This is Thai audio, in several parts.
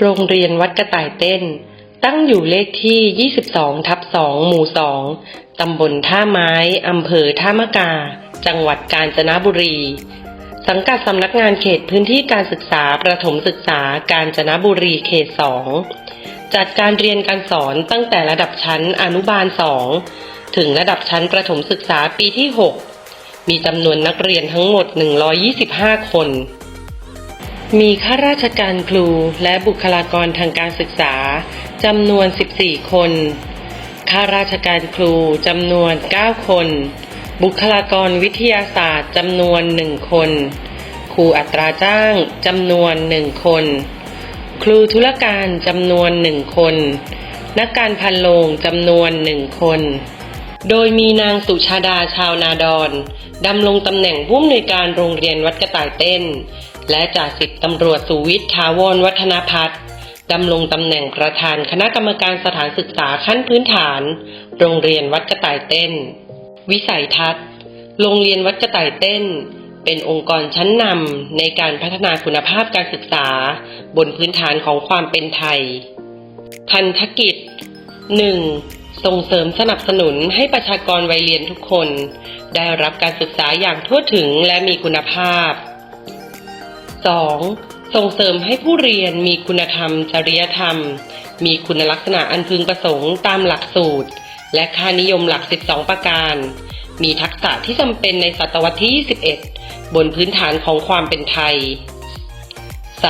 โรงเรียนวัดกระต่ายเต้น ตั้งอยู่เลขที่ 22 ทับ 2 หมู่ 2 ตำบลท่าไม้ อำเภอท่ามะกา จังหวัดกาญจนบุรี สังกัดสำนักงานเขตพื้นที่การศึกษาประถมศึกษากาญจนบุรีเขต 2 จัดการเรียนการสอนตั้งแต่ระดับชั้นอนุบาล 2 ถึงระดับชั้นประถมศึกษาปีที่ 6 มีจำนวนนักเรียนทั้งหมด 125 คน มีข้าราชการครูและบุคลากรทางการศึกษาจำนวน 14 คน ข้าราชการครูจำนวน 9 คน บุคลากรวิทยาศาสตร์จำนวน 1 คน ครูอัตราจ้างจำนวน 1 คน ครูธุรการจำนวน 1 คน นักการพันโลงจำนวน 1 คนโดยมีนางสุชาดาชาวนาดอนดำรงตำแหน่งผู้อำนวยการโรงเรียนวัดกระต่ายเต้น และจ่าสิบตำรวจสุวิทย์ทาวรวัฒนพัฒน์ดำรงตำแหน่งประธานคณะกรรมการสถานศึกษาขั้นพื้นฐาน โรงเรียนวัดกระต่ายเต้น วิสัยทัศน์ โรงเรียนวัดกระต่ายเต้น เป็นองค์กรชั้นนำในการพัฒนาคุณภาพการศึกษา บนพื้นฐานของความเป็นไทย พันธกิจ 1. ส่งเสริมสนับสนุนให้ประชากรวัยเรียนทุกคน ได้รับการศึกษาอย่างทั่วถึงและมีคุณภาพ 2. ส่งเสริมให้ผู้เรียนมีคุณธรรม จริยธรรม มีคุณลักษณะอันพึงประสงค์ตามหลักสูตร และค่านิยมหลัก 12 ประการ มีทักษะที่จำเป็นในศตวรรษที่ 21 บนพื้นฐานของความเป็นไทย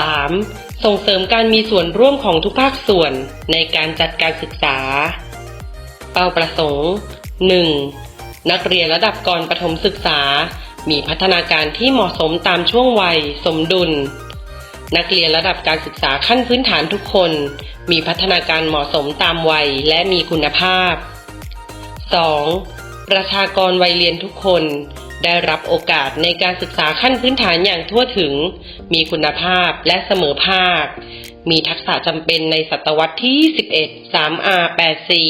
3. ส่งเสริมการมีส่วนร่วมของทุกภาคส่วนในการจัดการศึกษา เป้าประสงค์ 1. นักเรียนระดับก่อนประถมศึกษา มีพัฒนาการที่เหมาะสมตามช่วงวัย สมดุล นักเรียนระดับการศึกษาขั้นพื้นฐานทุกคน มีพัฒนาการเหมาะสมตามวัยและมีคุณภาพ 2. ประชากรวัยเรียนทุกคน ได้รับโอกาสในการศึกษาขั้นพื้นฐานอย่างทั่วถึง มีคุณภาพและเสมอภาค มีทักษะจำเป็นในศตวรรษที่21 3R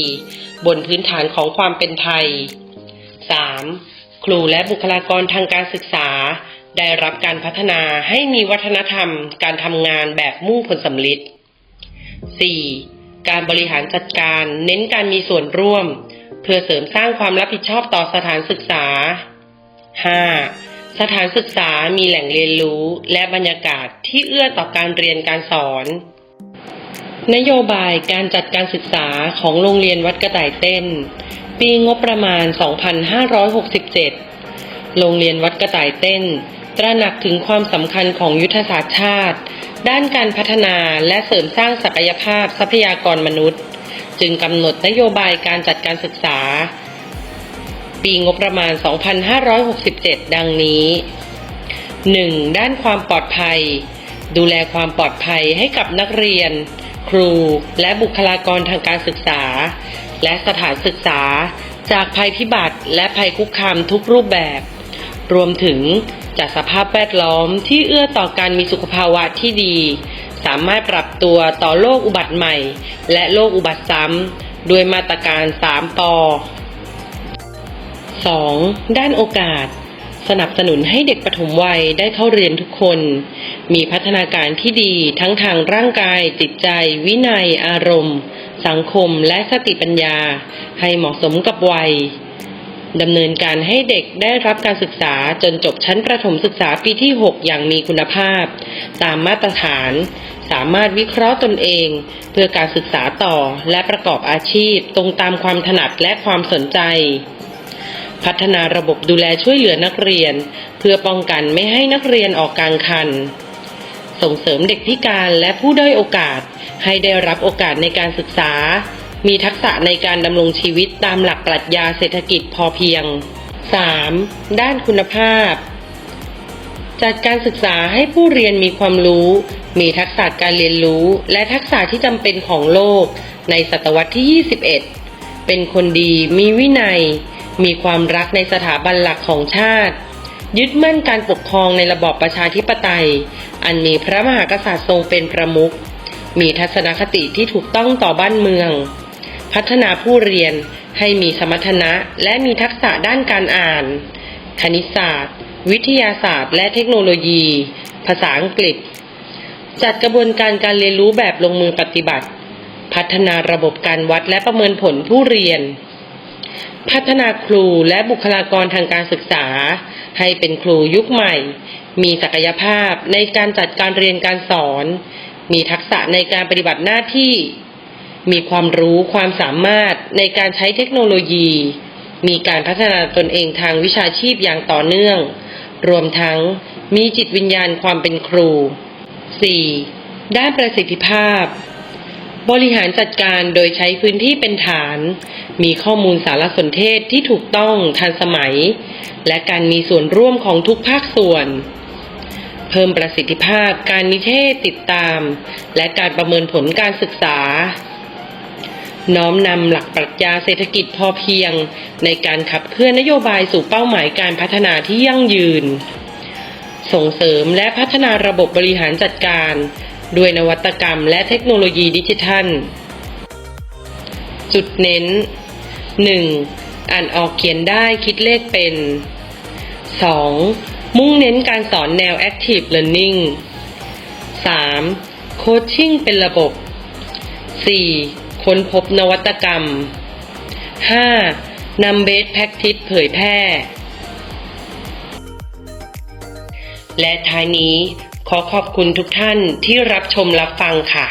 84 บนพื้นฐานของความเป็นไทย 3. ครูและบุคลากรทางการศึกษา ได้รับการพัฒนาให้มีวัฒนธรรม การทำงานแบบมุ่งผลสำลิด 4. การบริหารจัดการเน้นการมีส่วนร่วม เพื่อเสริมสร้างความรับผิดชอบต่อสถานศึกษา 5. สถานศึกษามีแหล่งเรียนรู้และบรรยากาศที่เอื้อต่อการเรียนการสอน นโยบายการจัดการศึกษาของโรงเรียนวัดกระต่ายเต้น ปีงบประมาณ 2567 โรงเรียนวัดกระต่ายเต้น ตระหนักถึงความสำคัญของยุทธศาสตร์ชาติ ด้านการพัฒนาและเสริมสร้างศักยภาพทรัพยากรมนุษย์ จึงกำหนดนโยบายการจัดการศึกษา ปีงบประมาณ 2567 ดังนี้ 1. ด้านความปลอดภัย ดูแลความปลอดภัยให้กับนักเรียน ครู และบุคลากรทางการศึกษา และสถานศึกษา จากภัยพิบัติและภัยคุกคามทุกรูปแบบ รวมถึงจัดสภาพแวดล้อมที่เอื้อต่อการมีสุขภาวะที่ดี สามารถปรับตัวต่อโรคอุบัติใหม่ และโรคอุบัติซ้ำด้วยมาตรการ 3ป 2. ด้านโอกาส สนับสนุนให้เด็กปฐมวัยได้เข้าเรียนทุกคน มีพัฒนาการที่ดีทั้งทางร่างกาย จิตใจ วินัย อารมณ์ สังคมและสติปัญญา ให้เหมาะสมกับวัยดำเนินการให้เด็กได้รับการศึกษาจนจบชั้นประถมศึกษาปีที่ 6 อย่างมีคุณภาพ ตามมาตรฐาน สามารถวิเคราะห์ตนเอง เพื่อการศึกษาต่อและประกอบอาชีพตรงตามความถนัดและความสนใจ พัฒนาระบบดูแลช่วยเหลือนักเรียน เพื่อป้องกันไม่ให้นักเรียนออกกลางคัน ส่งเสริมเด็กพิการและผู้ด้อยโอกาส ให้ได้รับโอกาสในการศึกษา มีทักษะในการดำรงชีวิตตามหลักปรัชญาเศรษฐกิจพอเพียง 3. ด้านคุณภาพ จัดการศึกษาให้ผู้เรียนมีความรู้ มีทักษะการเรียนรู้ และทักษะที่จำเป็นของโลก ในศตวรรษที่ 21 เป็นคนดีมีวินัย มีความรักในสถาบันหลักของชาติ ยึดมั่นการปกครองในระบอบประชาธิปไตย อันมีพระมหากษัตริย์ทรงเป็นประมุข มีทัศนคติที่ถูกต้องต่อบ้านเมือง พัฒนาผู้เรียนให้มีสมรรถนะและมีทักษะด้านการอ่าน คณิตศาสตร์ วิทยาศาสตร์ และเทคโนโลยี ภาษาอังกฤษ จัดกระบวนการการเรียนรู้แบบลงมือปฏิบัติ พัฒนาระบบการวัดและประเมินผลผู้เรียน พัฒนาครูและบุคลากรทางการศึกษา ให้เป็นครูยุคใหม่ มีศักยภาพในการจัดการเรียนการสอน มีทักษะในการปฏิบัติหน้าที่ มีความรู้ความสามารถในการใช้เทคโนโลยี มีการพัฒนาตนเองทางวิชาชีพอย่างต่อเนื่อง รวมทั้งมีจิตวิญญาณความเป็นครู 4. ด้านประสิทธิภาพ บริหารจัดการโดยใช้พื้นที่เป็นฐาน มีข้อมูลสารสนเทศที่ถูกต้องทันสมัย และการมีส่วนร่วมของทุกภาคส่วน เพิ่มประสิทธิภาพการนิเทศติดตาม และการประเมินผลการศึกษา น้อมนำหลักปรัชญาเศรษฐกิจพอเพียง ในการขับเคลื่อนนโยบายสู่เป้าหมายการพัฒนาที่ยั่งยืน ส่งเสริมและพัฒนาระบบบริหารจัดการ ด้วยนวัตกรรมและเทคโนโลยีดิจิทัล จุดเน้น 1. อ่านออกเขียนได้คิดเลขเป็น 2. มุ่งเน้นการสอนแนว Active Learning 3. โคชชิ่งเป็นระบบ 4. ค้นพบนวัตกรรม 5. นำ Best Practice เผยแพร่ และท้ายนี้ ขอขอบคุณทุกท่านที่รับชมรับฟังค่ะ